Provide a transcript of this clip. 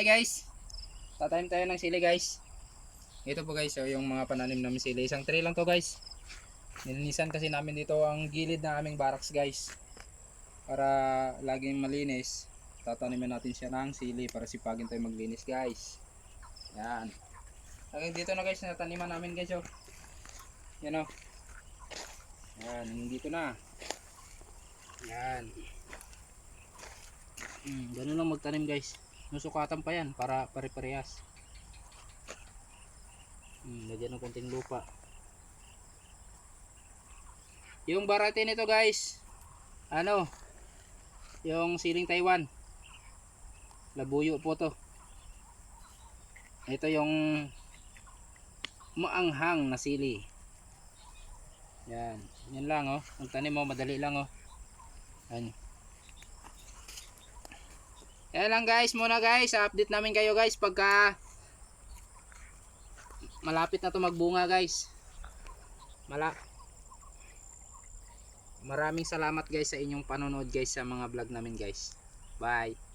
Hi guys. Tatanim tayo ng sili guys. Ito po guys, so yung mga pananim namin sili. Isang tray lang to guys. Nilinisan kasi namin dito ang gilid ng aming barracks guys. Para laging malinis. Tatanimin natin siya ng sili para sipagin tayo maglinis guys. Yan. Hanggang dito na guys, nataniman namin guys oh. Yan oh. Yan, dito na. Yan. Hmm, ganun lang magtanim guys. Nusukatan pa yan para pare-parehas. Hmm, lagyan ng konting lupa. Yung barate nito guys, ano, yung siling Taiwan. Labuyo po to. Ito yung maanghang na sili. Yan. Yan lang oh. Magtanim mo, madali lang oh. Yan. Yan lang guys, muna guys, update namin kayo guys pagka malapit na to magbunga guys. Mala Maraming salamat guys sa inyong panonood guys sa mga vlog namin guys. Bye.